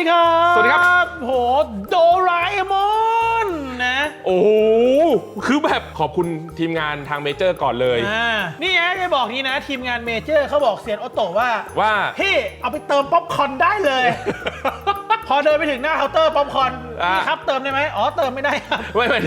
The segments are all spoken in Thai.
ดีครับสวัสดีครับ โหโดราเอมอนนะ โอ้โหคือแบบขอบคุณทีมงานทางเมเจอร์ก่อนเลย อ่า นี่ไงจะบอกนี้นะ ทีมงานเมเจอร์เขาบอกเซียนโอโตะว่า ว่า พี่เอาไปเติมป๊อปคอร์นได้เลย พอเดินไปถึงหน้าเคาน์เตอร์ป๊อปคอร์นอ่า พี่ครับเติมได้ไหมอ๋อเติมไม่ได้ครับไม่ไม่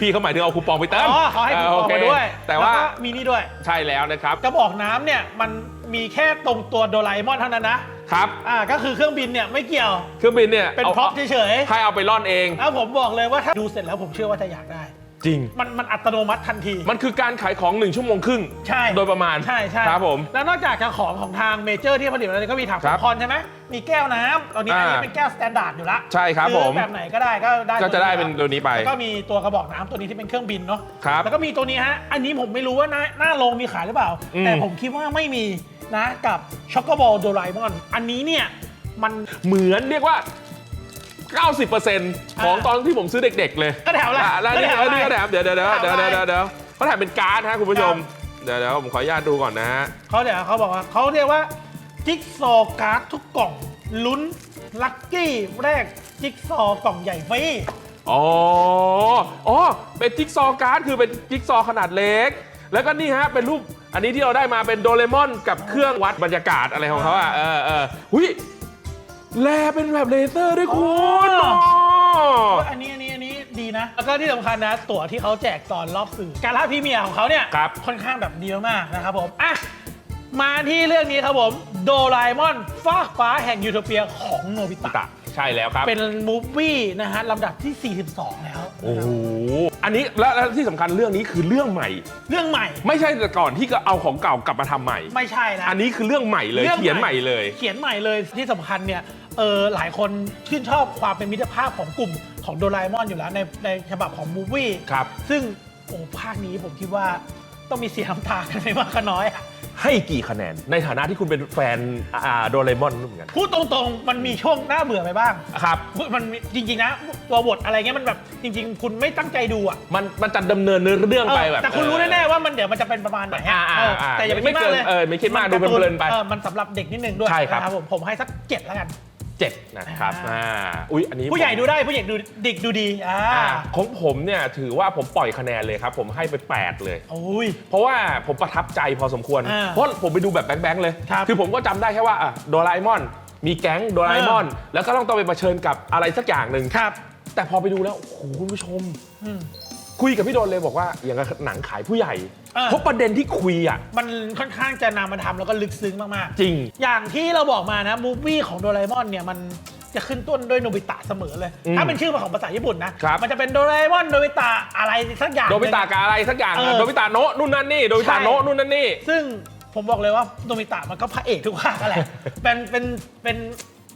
พี่เขาหมายถึงเอาคูปองไปเติมอ๋อเขาให้ผมาออกโเคมาด้วยแต่ว่าล้ก็มีนี่ด้วย ใช่แล้วนะครับ กระบอกน้ำเนี่ยมันมีแค่ตรงตัวโดราเอมอนเท่านั้นนะ ครับ อ่าก็คือเครื่องบินเนี่ยไม่เกี่ยว เครื่องบินเนี่ยเป็นอาพร็อพเฉยให้เอาไปล่อนเองๆแล้วผมบอกเลยว่าถ้าดูเสร็จแล้วผมเชื่อว่าจะอยากได้ จริง มันมันอัตโนมัติทันที มันคือการขายของหนึ่งชั่วโมงครึ่ง ใช่ โดยประมาณ ใช่ใช่ครับผม แล้วนอกจากจะของของทางเมเจอร์ที่ผลิตมาแล้วก็มีถังครับคอนใช่ไหม มีแก้วน้ำตอนนี้อันนี้อ่าเป็นแก้วสแตนดาร์ดอยู่ละ ใช่ครับอผมแบบไหนก็ได้ก็ได้ ก็จะได้ตัวเป็นตัวนี้ไป แล้วก็มีตัวกระบอกน้ำตัวนี้ที่เป็นเครื่องบินเนาะ ครับ แล้วก็มีตัวนี้ฮะ อันนี้ผมไม่รู้ว่าหน้าหน้าโรงมีขายหรือเปล่าอืมแต่ผมคิดว่าไม่มี นะกับช็อกโกบอลโดราเอมอนอันนี้เนี่ยมันเหมือนเรียกว่า 90%ของตอนที่ผมซื้อเด็ก ๆ เลยก็แถวละอะแล้วนี่ก็เออแถวนี่ก็แถมเดี๋ยวเดี๋ยวเดี๋ยวแถเดี๋ยววเดี๋ยวไปเดี๋ยวเดี๋ยวเขาแถมเป็นการ์ดฮะคุณผู้ชมครับเดี๋ยวเดี๋ยวผมขออนุญาตดูก่อนนะฮะ เขาเดี๋ยวเขาบอกว่าเขาเรียกว่าจิ๊กซอว์การ์ดทุกกล่องลุ้นลัคกี้แรกจิ๊กซอว์กล่องใหญ่ฟรี อ๋อ อ๋อ เป็นจิ๊กซอว์การ์ดคือเป็นจิ๊กซอว์ขนาดเล็ก แล้วก็นี่ฮะเป็นรูปอันนี้ที่เราได้มาเป็นโดเรมอนกับเครื่องวัดบรรยากาศอะไรของเขาอะเออเออหุยแลเป็นแบบเลเซอร์ด้วยคุณอ๋ออ๋อ อันนี้อันนี้อันนี้ดีนะ แล้วก็ที่สำคัญนะ ตั๋วที่เขาแจกตอนรอบสื่อ การล่าพรีเมียร์ของเขาเนี่ยครับ ค่อนข้างแบบดีมากๆนะครับผม อะ มาที่เรื่องนี้ครับผมโดราเอมอนฟากฟ้าแห่งยูโทเปียของโนบิตะตะใช่แล้วครับ เป็นมูฟวี่นะฮะลำดับที่ 42 แล้ว โอ้โห อันนี้แล้วแล้วที่สำคัญเรื่องนี้คือเรื่องใหม่ เรื่องใหม่ไม่ใช่แต่ก่อนที่ก็เอาของเก่ากลับมาทำใหม่ ไม่ใช่นะ อันนี้คือเรื่องใหม่เลยรื่องเขียนใหม่เลย เขียนใหม่เลยที่สำคัญเนี่ยเออหลายคนชื่นชอบความเป็นมิตรภาพของกลุ่มของโดราเอมอนอยู่แล้วในในฉบับของมูฟวี่ครับ ซึ่งโอ้ภาคนี้ผมคิดว่า ต้องมีเสียน้ำตากันไม่มากก็น้อยอะให้กี่คะแนน ในฐานะที่คุณเป็นแฟนอ่าโดเรมอนเหมือนกันพูดตรงๆ มันมีช่วงน่าเบื่อไปบ้าง ครับ มันมีจริงๆนะตัวบทอะไรเงี้ยมันแบบจริง ๆ คุณไม่ตั้งใจดูอะมันมันจะดำเนินเนื้อเรื่องเออไปแบบ แต่คุณรู้แน่ๆว่ามันเดี๋ยวมันจะเป็นประมาณไหนอ่าอะอ่าเอออ่าแต่อย่าไปไม่คิดมากเกินเลยเออไม่คิดมากดูการ์เพลินๆไปออมันสำหรับเด็กนิดนึงด้วยใช่ครับ นะผมผมให้สักเจ็ดแล้วกัน เจ็ดนะครับอ่าอ่าอุ้ยอันนี้ผู้ใหญ่ผม ดูได้ผู้ใหญ่ดูเด็กดูดีอ่าอ่าของผมเนี่ยถือว่าผมปล่อยคะแนนเลยครับ ผมให้ไป 8 เลย โอ้ย เพราะว่าผมประทับใจพอสมควร อ่าเพราะผมไปดูแบบแบงค์ๆเลยครับอผมก็จำได้แค่ว่าอะโดราเอมอน มีแก๊งโดราเอมอน แล้วก็ต้องต้องไปเผชิญกับอะไรสักอย่างหนึ่งครับ แต่พอไปดูแล้วโอ้โหคุณผู้ชมอืม คุยกับพี่โดนเลยบอกว่าอย่างกับหนังขายผู้ใหญ่อ่าเพราะประเด็นที่คุยอะ มันค่อนข้างจะนำมาทำแล้วก็ลึกซึ้งมากๆจริงอย่างที่เราบอกมานะมูฟวี่ของโดราเอมอนเนี่ยมันจะขึ้นต้นด้วยโนบิตะเสมอเลย อืมถ้าเป็นชื่อของภาษาญี่ปุ่นนะ ครับ มันจะเป็นโดราเอมอนโนบิตะอะไรสักอย่าง โดบิตะกับอะไรสักอย่างเออะอโดบิตะโนะนู่นนั่นนี่โดบิตะใช่โนะนู่นนั่นนี่ ซึ่งผมบอกเลยว่าโนบิตะมันก็พระเอกทุกภาคนั่นแหละ เป็นเป็นเป็น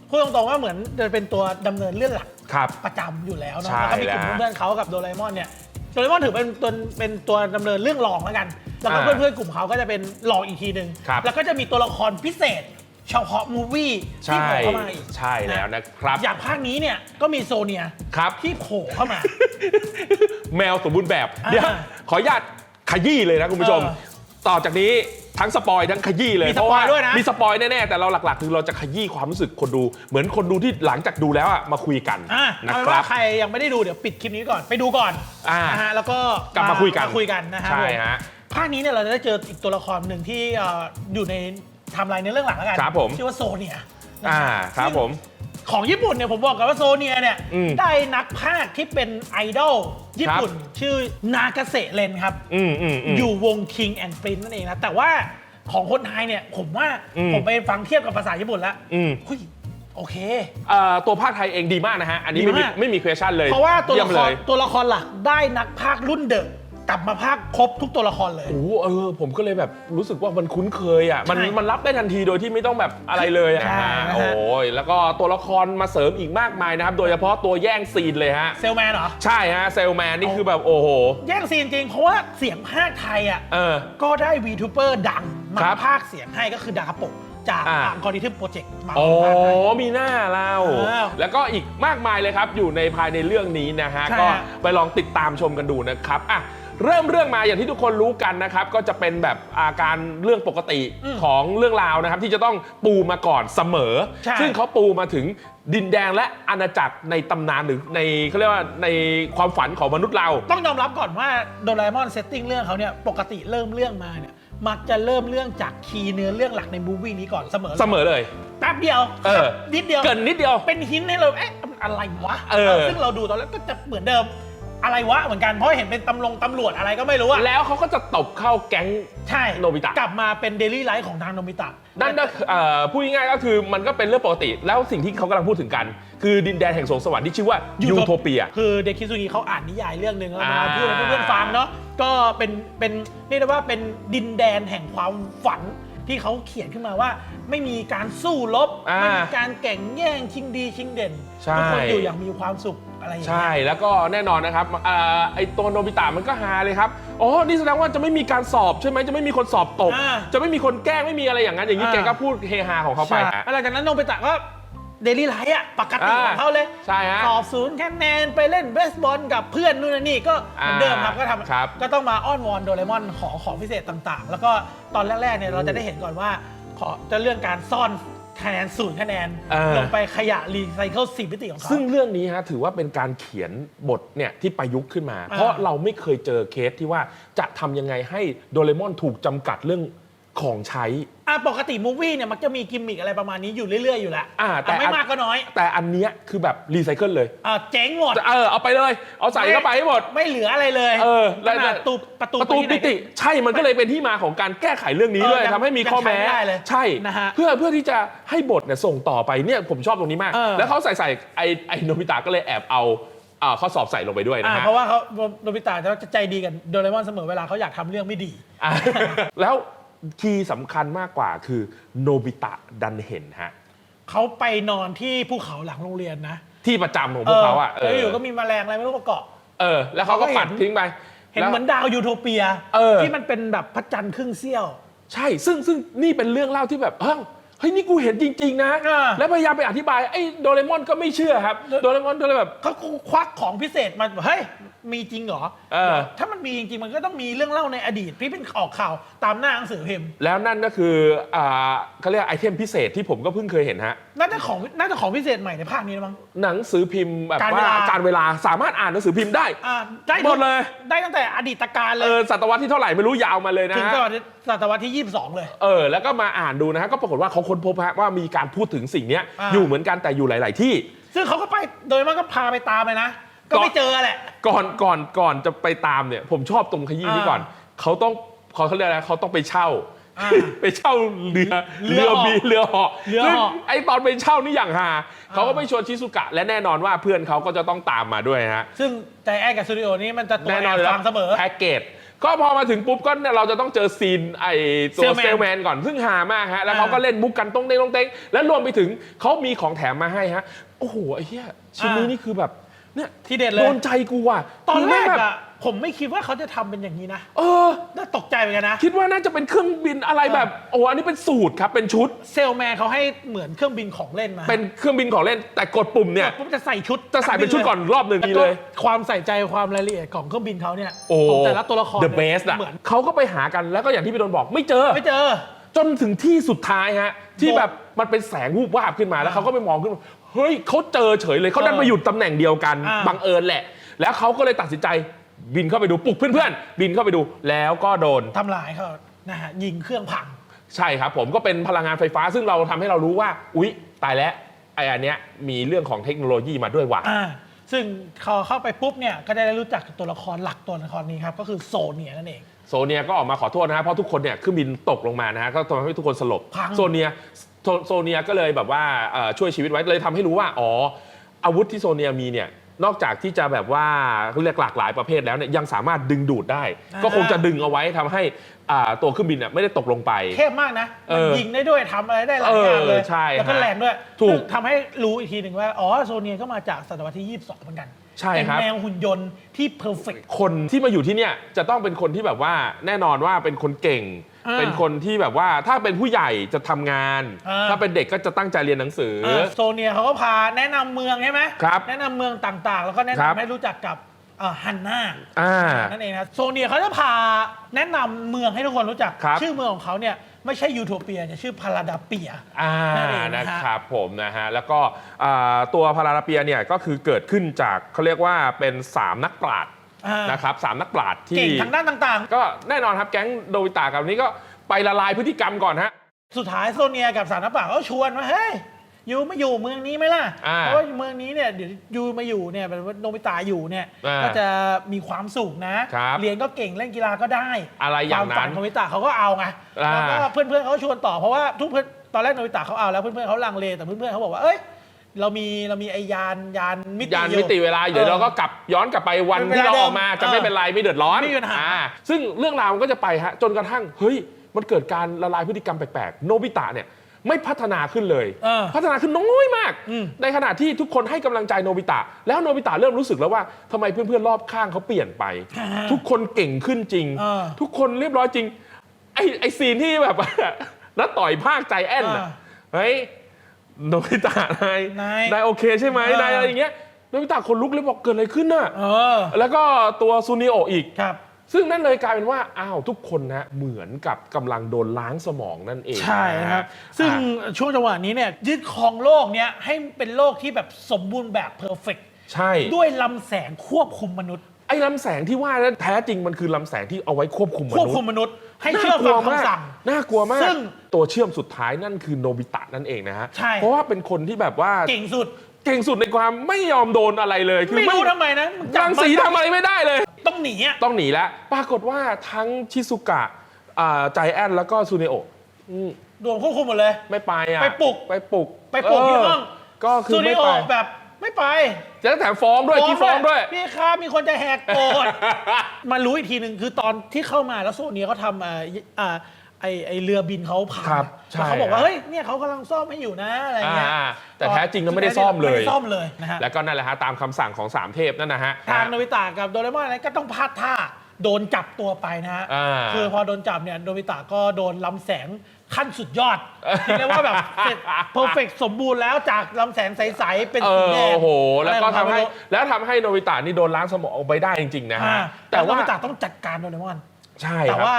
พูดตรงๆว่าเหมือนจะเป็นตัวดำเนินเรื่องหลัก ครับ ประจำอยู่แล้วเนาะใช่แล้วก็มีกลุ่มแล้ว เพื่อนๆเขากับโดราเอมอนเนี่ย โดราเอมอนถือเป็นตัวเป็นตัวดำเนินเรื่องรองแล้วกัน แล้วก็อ่าเพื่อนๆกลุ่มเขาก็จะเป็นรองอีกทีหนึ่งครับ แล้วก็จะมีตัวละครพิเศษเฉพาะมูฟวี่ที่ใช่ โผล่เข้ามาอีกใช่แล้วนะครับ อย่างภาคนี้เนี่ยก็มีโซเนียครับ ที่โผล่เข้ามา แมวสมบูรณ์แบบอ่าเดี๋ยวขออนุญาตขยี้เลยนะคุณผู้ชม เออต่อจากนี้ ทั้งสปอยทั้งขยี้เลยมีสเพราะปอว่ายด้วยนะ มีสปอยแน่ๆแต่เราหลักๆ คือเราจะขยี้ความรู้สึกคนดู เหมือนคนดูที่หลังจากดูแล้วอะมาคุยกันอะนะเอาเป็นครัว่าบ ใครยังไม่ได้ดูเดี๋ยวปิดคลิปนี้ก่อนไปดูก่อนอ่านะฮะแล้วก็กลับมาคุยกันคุยกันนะฮะใช่ผมฮะภาคนี้เนี่ยเราจะได้เจออีกตัวละครหนึ่งที่เอ่ออยู่ในไทำลายในเรื่องหลังแล้วกันครับผม ชื่อว่าโซเนียนะอ่าฮะครับซึ่งผม ของญี่ปุ่นเนี่ยผมบอกกันว่าโซเนียเนี่ยอืมได้นักพากย์ที่เป็นไอดอลญี่ปุ่น ชื่อนากาเซเรนครับ อืมอืมอืม อยู่วง King and Prince นั่นเองนะ แต่ว่าของคนไทยเนี่ย ผมว่าอืมผมไปฟังเทียบกับภาษาญี่ปุ่นแล้วอืม เฮ้ยโอเค เอ่อตัวภาคไทยเองดีมากนะฮะ อันนี้ไม่ดีมีมาก ไม่มี question เลยเพราะว่าตัวเยี่ยละมคเลรย ตัวละครหลักได้นักพากย์รุ่นเดอะ กลับมาพากย์ครบทุกตัวละครเลย โอ้โหเออ ผมก็เลยแบบรู้สึกว่ามันคุ้นเคยอะมันใช่มันรับได้ทันทีโดยที่ไม่ต้องแบบอะไรเลยอะใช่ฮะนะฮะ โอ้ยแล้วก็ตัวละครมาเสริมอีกมากมายนะครับ โดยเฉพาะตัวแย่งซีนเลยฮะ เซลแมนเหรอ ใช่ฮะเซลแมนนี่คือแบบโอ้โห แย่งซีนจริง เพราะว่าเสียงพากย์ไทยอะ เออ ก็ได้วีทูเปอร์ดัง มาครับพากย์เสียงให้ก็คือดาโปะ จากอ่า อังกอริทึมโปรเจกต์มา อ๋อพากย์ให้มีหน้าเราอ้าวแล้วก็อีกมากมายเลยครับ อยู่ในภายในเรื่องนี้นะฮะ ใช่ก็ฮะไปลองติดตามชมกันดูนะครับอะเริ่มเรื่องมาอย่างที่ทุกคนรู้กันนะครับ ก็จะเป็นแบบอาการเรื่องปกติอืมของเรื่องราวนะครับ ที่จะต้องปูมาก่อนเสมอ ใช่ ซึ่งเขาปูมาถึงดินแดงและอาณาจักรในตำนานหรือในเขาเรียกว่าในความฝันของมนุษย์เรา ต้องยอมรับก่อนว่าโดราเอมอนเซตติ้งเรื่องเขาเนี่ยปกติเริ่มเรื่องมาเนี่ย มักจะเริ่มเรื่องจากคีย์เนื้อเรื่องหลักในมูวี่นี้ก่อนเสมอเสมอเลย แป๊บเดียวเออ นิดเดียวเกินนิดเดียว เป็นหินให้เราเอ๊ะมันอะไรวะเออ ซึ่งเราดูตอนแรกก็จะเหมือนเดิมอะไรวะเหมือนกันเพราะเห็นเป็นตำรวจตำรวจอะไรก็ไม่รู้อะแล้วเขาก็จะตบเข้าแก๊ง ใช่โนบิตะ กลับมาเป็นเดลี่ไลฟ์ของทางโนบิตะ นั่นก็เอ่อพูดง่ายๆก็คือมันก็เป็นเรื่องปกติ แล้วสิ่งที่เขากำลังพูดถึงกัน คือดินแดนแห่งสวงสวรรค์ที่ชื่อว่ายูโทเปีย คือเดคิซุงิเขาอ่านนิยายเรื่องหนึ่งแล้วมาอ่า พูดให้เพื่อนๆฟังเนาะก็เป็นเป็นเรียกได้ว่าเป็นดินแดนแห่งความฝันที่เขาเขียนขึ้นมาว่า ไม่มีการสู้รบอ่าไม่มีการแข่งแย่งชิงดีชิงเด่นใช่ ทุกคนอยู่อย่างมีความสุขอะไรอย่างเงี้ย ใช่แล้วก็แน่นอนนะครับอ่าไอตัวโนบิตะมันก็ฮาเลยครับอ๋อนี่แสดงว่าจะไม่มีการสอบใช่ไหมจะไม่มีคนสอบตก อ่า จะไม่มีคนแกล้งไม่มีอะไรอย่างนั้นอย่างนี้อ่า แกก็พูดเฮฮาของเขาไป ใช่ฮะหลังจากนั้นโนบิตะก็ เดลี่ไลฟ์อะปกติอ่าของเขาเลยใช่ฮะสอบศูนย์คะแนนไปเล่นเบสบอลกับเพื่อนนู่นนนนี่ก็เหมือนเดิมครับก็ทครับำก็ต้องมาอ้อนวอนโดเรมอนขอของพิเศษต่างๆ แล้วก็ตอนแรกๆเนี่ยเราจะได้เห็นก่อนว่า ขอจะเรื่องการซ่อนคะแนนศูนย์คะแนนเออ ลงไปขยะรีไซเคิลสี่มิติของเขา ซึ่งเรื่องนี้ฮะถือว่าเป็นการเขียนบทเนี่ยที่ประยุกต์ขึ้นมาเพราะเราไม่เคยเจอเคสที่ว่าจะทำยังไงให้โดเรมอนถูกจำกัดเรื่อง ของใช้ อะปกติมูฟวี่เนี่ยมักจะมีกิมมิกอะไรประมาณนี้อยู่เรื่อย ๆ อยู่แล้วอ่าแต่แต่ไม่มากก็น้อยแต่อันเนี้ยคือแบบรีไซเคิลเลยอ่าเจ๊งหมด เออเอาไปเลย เอาใส่เข้าไปให้หมด ไม่เหลืออะไรเลยเออขแล้ว นาดตูประตูประตูไปที่ไหนปิติ ใช่มันก็เลยเป็นที่มาของการแก้ไขเรื่องนี้ด้วยเออยังทำให้มีข้อแม้ยังใช้ไม่ได้เลยใช่นะฮะเพื่อเพื่อที่จะให้บทเนี่ยส่งต่อไปเนี่ยผมชอบตรงนี้มาก เออ แล้วเขาใส่ใส่ไอไอโนบิตะก็เลยแอบเอาอ่าข้อสอบใส่ลงไปด้วยนะอ่าฮะ เพราะว่าเขาโนบิตะจะใจดีกันโดเรมอนเสมอเวลาเขาอยากทำเรื่องไม่ดี อะแล้ว คีย์สำคัญมากกว่าคือโนบิตะดันเห็นฮะ เขาไปนอนที่ภูเขาหลังโรงเรียนนะที่ประจำของพวกเขาอะเอแล้วออยู่ก็มีแมลงอะไรไม่รู้มาเกาะ เออ แล้วเขาก็เขาก็เห็นปัดทิ้งไปเห็นแล้ว เหมือนดาวยูโทเปีย เออ ที่มันเป็นแบบพระจันทร์ครึ่งเสี้ยว ใช่ ซึ่งซึ่งนี่เป็นเรื่องเล่าที่แบบเฮ้ยเฮ้ยนี่กูเห็นจริง ๆ นะ อ่า แล้วพยายามไปอธิบายไอ้โดเรมอนก็ไม่เชื่อครับโดเรมอนก็เลยแบบ เขาควักของพิเศษมาเฮ้ย มีจริงเหรอ เออ ถ้ามันมีจริง ๆ มันก็ต้องมีเรื่องเล่าในอดีตที่เป็นออกข่าวตามหน้าหนังสือพิมพ์แล้วนั่นก็คืออ่าเขาเรียกไอเทมพิเศษที่ผมก็เพิ่งเคยเห็นฮะ น่าจะของน่าจะของพิเศษใหม่ในภาคนี้นะมั้ง หนังสือพิมพ์แบบการเวว่าลา การเวลาสามารถอ่านหนังสือพิมพ์ได้ อ่าได้หมดเลย ได้ตั้งแต่อดีตการเลเอยอศตวรรษที่เท่าไหร่ไม่รู้ยาวมาเลยนะถึงฮะศตวรรษ ศตวรรษที่ 22 เลย เออแล้วก็มาอ่านดูนะฮะก็ปรากฏว่าเขาค้นพบฮะว่ามีการพูดถึงสิ่งเนี้ยอ่า อยู่เหมือนกันแต่อยู่หลาย ๆ ที่ ซึ่งเขาก็ไปโดยมันก็พาไปตามไปนะ ก็ไม่เจอแหละ ก่อนก่อนก่อนจะไปตามเนี่ย ผมชอบตรงขยี้นี้อ่าก่อน เขาต้องเขาเขาเรียกอะไรเขาต้องไปเช่า อ่าไปเช่าเรือเรือเหาะบีเรือเหาะเรือเหาะ ซึ่งไอตอนไปเช่านี่อย่างฮาเขาก็ไปชวนชิซุกะ และแน่นอนว่าเพื่อนเขาก็จะต้องตามมาด้วยฮะซึ่งใจแอนกับสตูดิโอนี้มันจะตัวแน่นอนแอบยู่ฟังเสมอ แพ็กเกจ ก็พอมาถึงปุ๊บก็เนี่ยเราจะต้องเจอซีนไอตัว Sailman เซลแมนก่อนซึ่งฮามากฮะแล้วอ่าเขาก็เล่นมุกกันต้องเต้งต้องเต้งแล้วรวมไปถึงเขามีของแถมมาให้ฮะโอ้โหไอ้เหี้ยชิ้นนี้นี่คือแบบเนี่ยที่เด็ดเลโดยนใจกูว่ะตอนแรกคืม่งบบอะ ผมไม่คิดว่าเขาจะทำเป็นอย่างนี้นะเออ น่าตกใจเหมือนกันนะ คิดว่าน่าจะเป็นเครื่องบินอะไรแบบ โอ้อันนี้เป็นสูตรครับ เป็นชุด เซลแมนเขาให้เหมือนเครื่องบินของเล่นมาเป็นเครื่องบินของเล่น แต่กดปุ่มเนี่ยปุ๊บจะใส่ชุดจะใส่เป็นชุดก่อนรอบหนึ่งแล้วนี่ก็เลยความใส่ใจความรายละเอียดของเครื่องบินเขาเนี่ยโอ้ของแต่ละตัวละคร the เนี่ย best อะเหมือนเขาก็ไปหากันแล้วก็อย่างที่พี่โดนบอกไม่เจอ ไม่เจอ จนถึงที่สุดท้ายฮะ ที่โอ้แบบมันเป็นแสงวูบวาบขึ้นมาแล้วอ่าเขาก็ไปมองขึ้นมาเฮ้ยเขาเจอเฉยเลยเขาดันมาอยู่ตำแหน่งเดียวกันอ่า บังเอิญแหละ แล้วเขาก็เลยตัดสินใจ บินเข้าไปดูปลุกเพื่อนๆ บินเข้าไปดูแล้วก็โดน ทำลายเขานะฮะยิงเครื่องพัง ใช่ครับผมก็เป็นพลังงานไฟฟ้าซึ่งเราทำให้เรารู้ว่า อุ๊ย ตายแล้วไอ้อันเนี้ยมีเรื่องของเทคโนโลยีมาด้วยว่ะ อ่า ซึ่งพอเข้าไปปุ๊บเนี่ย ก็ได้รู้จักกับตัวละครหลักตัวละครนี้ครับ ก็คือโซเนียนั่นเอง โซเนียก็ออกมาขอโทษนะฮะเพราะทุกคนเนี่ยเครื่องบินตกลงมานะฮะก็ทำให้ทุกคนสลบพัง โซเนียโซโซเนียก็เลยแบบว่าเอ่อช่วยชีวิตไว้เลยทำให้รู้ว่าอ๋ออาวุธที่โซเนียมีเนี่ย นอกจากที่จะแบบว่าเรียกหลากหลายประเภทแล้วเนี่ยยังสามารถดึงดูดได้อ่าก็คงจะดึงเอาไว้ทำให้อ่าตัวเครื่องบินเนี่ยไม่ได้ตกลงไป เทพมากนะเอมันอยิงได้ด้วยทำอะไรได้หลายอย่างเลย เออใช่แล้วก็ฮะแรงด้วยถูกซึ่งทำให้รู้อีกทีหนึ่งว่า อ๋อ โซเนียก็มาจากศตวรรษที่ 22 เหมือนกันใช่เป็นครับแนวหุ่นยนต์ที่เพอร์เฟก คนที่มาอยู่ที่เนี่ยจะต้องเป็นคนที่แบบว่าแน่นอนว่าเป็นคนเก่ง อ่าเป็นคนที่แบบว่าถ้าเป็นผู้ใหญ่จะทำงานอ่าถ้าเป็นเด็กก็จะตั้งใจเรียนหนังสือโซเนียเขาก็พาแนะนำเมืองใช่ไหมครับแนะนำเมืองต่างๆ แล้วก็แนะครับ นำให้รู้จักกับฮันนาอ่า นั่นเองนะโซเนียเขาจะพาแนะนำเมืองให้ทุกคนรู้จัก ครับ ชื่อเมืองของเขาเนี่ยไม่ใช่ยูโทเปียจะชื่อพาราดาเปีย อ่านั่นเองนะนะฮะครับผมนะฮะ แล้วก็อ่าตัวพาราลาเปียเนี่ยก็คือเกิดขึ้นจากเขาเรียกว่าเป็น 3 นักปราชญ์อ่า นะครับสามนักปราชญ์ที่เก่งทางด้านต่างก็แน่นอนครับแก๊งโดวิตากับนี้ก็ไปละลายพฤติกรรมก่อนฮะ ๆ สุดท้ายโซเนียกับสารนป่าก็ชวนว่าเฮ้ยยูมาอยู่เมืองนี้ไหมล่ะ อ่าเพราะว่าเมืองนี้เนี่ยเดี๋ยวยูมาอยู่เนี่ยเป็นว่าโนบิตะอยู่เนี่ยอ่าก็จะมีความสุขนะ ครับเรียนก็เก่งเล่นกีฬาก็ได้อะไรอย่างควมฝันั้นของโนบิตะเขาก็เอาไงอ่า แล้วก็เพื่อนๆเขาชวนต่อเพราะว่าทุกเพื่อนตอนแรกโนบิตะเขาเอาแล้วเพื่อนๆเขาลังเลแต่เพื่อนๆเขาบอกว่าเอ้ย เรามีเรามีไอยานยานมิติยานอยู่มิติเวลาเดี๋ยวออเราก็กลับย้อนกลับไปวันเป็นเวที่ลาเราออกมาเดิมจะไม่เออเป็นไรไม่เดือดร้อนไม่มีปัญหา อ่ซึ่งเรื่องราวมันก็จะไปฮะจนกระทั่งเฮ้ยมันเกิดการละลายพฤติกรรมแปลกๆโนบิตะเนี่ยไม่พัฒนาขึ้นเลย เออพัฒนาขึ้นน้อยมาก อืม ในขณะที่ทุกคนให้กำลังใจโนบิตะ แล้วโนบิตะเริ่มรู้สึกแล้วว่าทำไมเพื่อนๆรอบข้างเขาเปลี่ยนไปอ่าทุกคนเก่งขึ้นจริง เออทุกคนเรียบร้อยจริง ไอ้ไอ้ซีนที่แบบ นัดต่อยภาคใจแอนน่ะอ่าเฮ้ย โนบิตะนายนายนายโอเคใช่ไหมเออ นายอะไรอย่างเงี้ยโนบิตะคนลุกเลยบอกเกิดอะไรขึ้นน่ะเออ แล้วก็ตัวซูนิโอะอีก ครับ ซึ่งนั่นเลยกลายเป็นว่าอ้าวทุกคนนะเหมือนกับกำลังโดนล้างสมองนั่นเองใช่ครับ ซึ่งอะ ช่วงจังหวะนี้เนี่ยยึดครองโลกเนี้ยให้เป็นโลกที่แบบสมบูรณ์แบบเพอร์เฟกใช่ ด้วยลำแสงควบคุมมนุษย์ไอ้ลำแสงที่ว่านั้นแท้จริงมันคือลำแสงที่เอาไว้ควบคุมมควบนุษคุมย์มนุษย์ ให้เชื่อฟังคำสั่ง น่ากลัวมาก ซึ่งตัวเชื่อมสุดท้ายนั่นคือโนบิตะนั่นเองนะฮะ ใช่ เพราะว่าเป็นคนที่แบบว่าเก่งสุด เก่งสุดในความไม่ยอมโดนอะไรเลย คือไม่รู้ทำไมนะจับรังมันสีทำอะไรไม่ได้เลย ต้องหนีอะ ต้องหนีแล้ว ปรากฏว่าทั้งชิซุกะอ่าใจแอนแล้วก็ซูเนโอะอืมโดนควบคุมหมดเลย ไม่ไปอะไปปลุก ไปปลุกไปปลุกที่ห้องก็คือซูนิไม่โอไป แบบ ไม่ไปจะแถมฟ้องด้วยที่ฟ้องด้วย พี่ครับมีคนจะแหกโกฎมารู้อีกทีหนึ่งคือตอนที่เข้ามาแล้วโซเนียเขาทำอ่าอ่าไอไอเรือบินเขาพังครับใช่แล้วเขาบอกว่าครับเฮ้ย เนี่ยเขากำลังซ่อมให้อยู่นะ อะไรเงี้ยอ่าแต่แท้จริงแล้วไม่ได้ซ่อมเลย ไม่ได้ซ่อมเลยนะฮะ แล้วก็นั่นแหละฮะ ตามคำสั่งของสามเทพนั่นนะฮะ ทางโนบิตะกับโดเรมอนอะไรก็ต้องพลาดท่า โดนจับตัวไปนะฮะอ่าคือพอโดนจับเนี่ยโนบิตะก็โดนลำแสง ขั้นสุดยอดที่เรียกว่าแบบเสร็จเพอร์เฟกสมบูรณ์แล้วจากลำแสงใส ๆ เป็นเอสีอแดงโอ้โห แล้วก็อะไรของเขาทำให้ไม่รู้แล้วทำให้โนบิตะนี่โดนล้างสมองไปได้จริง ๆ นะฮะอ่าแต่แต่โนว่าบิตะต้องจัดการโดเรมอน ใช่แต่ครับ ว่า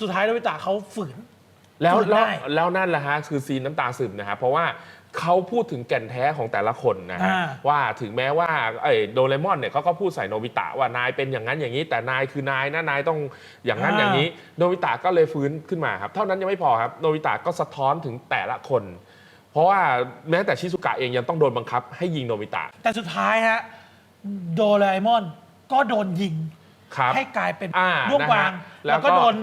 สุดท้ายโนบิตะเขาฝืน แล้วพูดแล้วได้แล้วนั่นแหละฮะคือซีนน้ำตาซึมนะฮะเพราะว่า เขาพูดถึงแก่นแท้ของแต่ละคนนะฮะอ่า ว่าถึงแม้ว่าไอ้โดเรมอนเนี่ยเขาก็พูดใส่โนบิตะว่านายเป็นอย่างนั้นอย่างนี้ แต่นายคือนายนะนายต้องอย่างนั้นอย่างนี้โนบิตะก็เลยฟื้นขึ้นมาครับเท่านั้นยังไม่พอครับโนบิตะก็สะท้อนถึงแต่ละคน เพราะว่าแม้แต่ชิซุกะเองยังต้องโดนบังคับให้ยิงโนบิตะแต่สุดท้ายฮะโดเรมอนก็โดนยิง ครับ ให้กลายเป็นอ่าร่วงวาง นะฮะแล้แล้ววก็ ก็โดน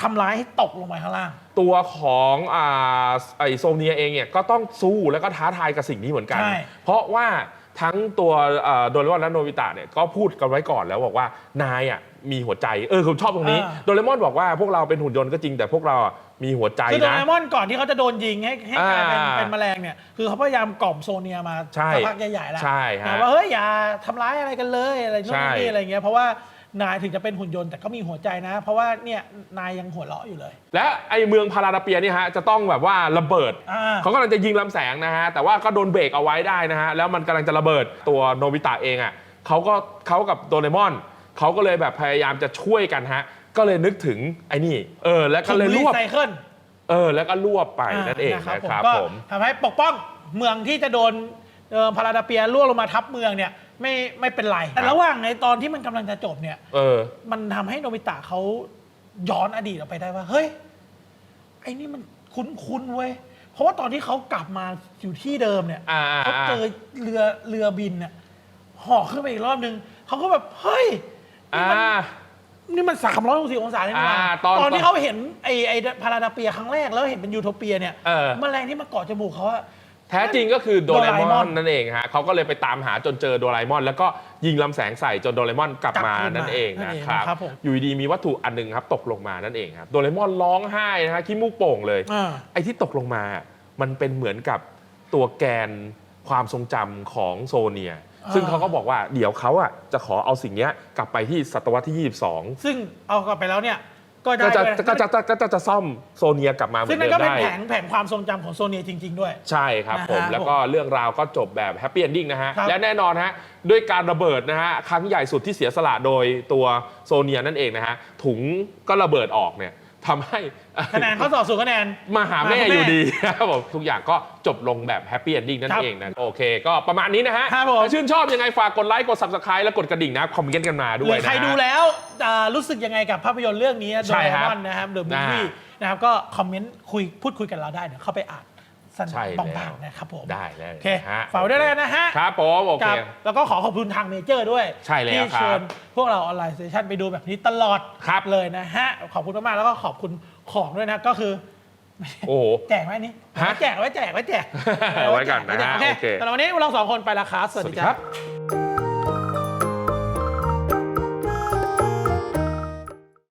ทำร้ายให้ตกลงไปข้างล่าง ตัวของอ่าไอโซเนียเองเนี่ยก็ต้องสู้แล้วก็ท้าทายกับสิ่งนี้เหมือนกัน ใช่ เพราะว่าทั้งตัวเอ่อโดเรมอนและโนบิตะเนี่ยก็พูดกันไว้ก่อนแล้วบอกว่านายอะมีหัวใจเออผมชอบตรงนี้อ่าโดเรมอนบอกว่าพวกเราเป็นหุ่นยนต์ก็จริงแต่พวกเราอะมีหัวใจคือโดนะ เรมอนก่อนที่เขาจะโดนยิงให้ให้กลายเป็นอ่าเป็นแมลงเนี่ยคือเขาพยายามกล่อมโซเนียมาใช่สักพักใหญ่ๆแล้วใช่ฮะนะว่าเฮ้ยอย่าทำร้ายอะไรกันเลยอะไรนู่นใช่นี่อะไรเงี้ยเพราะว่า นายถึงจะเป็นหุ่นยนต์แต่ก็มีหัวใจนะ เพราะว่าเนี่ยนายยังหัวเราะอยู่เลย และไอเมืองพาราดาเปียเนี่ยฮะจะต้องแบบว่าระเบิด อ่า เขากำลังจะยิงลำแสงนะฮะ แต่ว่าก็โดนเบรกเอาไว้ได้นะฮะ แล้วมันกำลังจะระเบิดตัวโนบิตะเองอะเขาก็เขากับโดเรมอนเขาก็เลยแบบพยายามจะช่วยกันฮะ ก็เลยนึกถึงไอ้นี่ เออ แล้วก็เลยรวบ ไซเคิลเออ แล้วก็รวบไปนั่นเองนะครับก็ผมทำให้ปกป้องเมืองที่จะโดนเอ่อพาราดาเปียล่วงลงมาทับเมืองเนี่ย ไม่ไม่เป็นไร แต่ระหว่างในตอนที่มันกำลังจะจบเนี่ย เออ มันทำให้โนบิตะเขาย้อนอดีตออกไปได้ว่า เฮ้ย ไอ้นี่มันคุ้นๆเว้ย เพราะว่าตอนที่เขากลับมาอยู่ที่เดิมเนี่ยอ่าอ่าเขาเจอเรือเรือบินเนี่ยห่อขึ้นไปอีกรอบนึงเขาก็แบบเฮ้ยนี่อ่า มันนี่มันสามร้อยหกสิบองศาเลยนะอ่าตอนตอนที่เขาเห็นไอ้ไอ้พาราดาเปียครั้งแรกแล้วเห็นเป็นยูโทเปียเนี่ยเออ แมลงที่มาเกาะจมูกเขาอะ แท้จริงก็คือโดเรโดราเอมมออนนนั่นเองฮะเขาก็เลยไปตามหาจนเจอโดราเอมอน แล้วก็ยิงลำแสงใส่จนโดเรมอนกลับกลับมาคืนมานั่นเองนั่นนะเองครับครับผมอยู่ดีๆมีวัตถุอันหนึงครับตกลงมานั่นเองครับโดเรมอนร้องไห้นะฮะขี้มูกโป่งเลยอ่าไอ้ที่ตกลงมามันเป็นเหมือนกับตัวแกนความทรงจำของโซเนียอ่าซึ่งเขาก็บอกว่าเดี๋ยวเขาอะจะขอเอาสิ่งเนี้ยกลับไปที่ศตวรรษที่ 22 ซึ่งเอากลับไปแล้วเนี่ย ก็ได้ก็จะด้วยก็จะก็จะจะซ่อมโซเนียกลับมาเหมืซึ่องนนั่เดินก็มเป็นได้ แผงแผงความทรงจำของโซเนียจริง ๆ ด้วย ใช่ครับนะฮะผม แล้วก็ผมเรื่องราวก็จบแบบแฮปปี้เอนดิ้งนะฮะ ครับและแน่นอนฮะ ด้วยการระเบิดนะฮะ ครั้งใหญ่สุดที่เสียสละโดยตัวโซเนียนั่นเองนะฮะ ถุงก็ระเบิดออกเนี่ย ทำให้ คะแนนเขาสอบสูงคะแนนมาหาแม่มาหาแม่อยู่ดีครับผมทุกอย่างก็จบลงแบบแฮปปี้เอนดิ้งนั่ครันบเองนะโอเค ก็ประมาณนี้นะฮะครับผม ถ้าชื่นชอบยังไงฝากกดไลค์กด subscribe และกดกระดิ่งนะ คอมเมนต์กันมาด้หวยรือนะ ใครฮะดูแล้วอ่ารู้สึกยังไงกับภาพยนตร์เรื่องนี้โดใช่เรครับมอนนะครับเดอะมูฟวี่อ่นะครับก็คอมเมนต์คุยพูดคุยกันเราได้เดี๋ยวเข้าไปอ่าน สั้นใช่แล้ว บางๆนะครับผมได้เลยโอเคฮะฝากไว้ด้วยแล้วกันนะฮะครับผมโอเคกับแล้วก็ขอขอบคุณทางเมเจอร์ด้วยใช่แล้วที่ครับเชิญพวกเราออนไลน์เซสชันไปดูแบบนี้ตลอดครับ เลยนะฮะขอบคุณมากๆแล้วก็ขอบคุณของด้วยนะก็คือ โอ้โห แจกไหมอันนี้ฮะแจกไว้แจกไว้แจก ไว้ก่อนนะฮะโอเคโอเคสำหรับวันนี้เราสองคนไปและครับสวัสสวัสดีดีคครัรับบ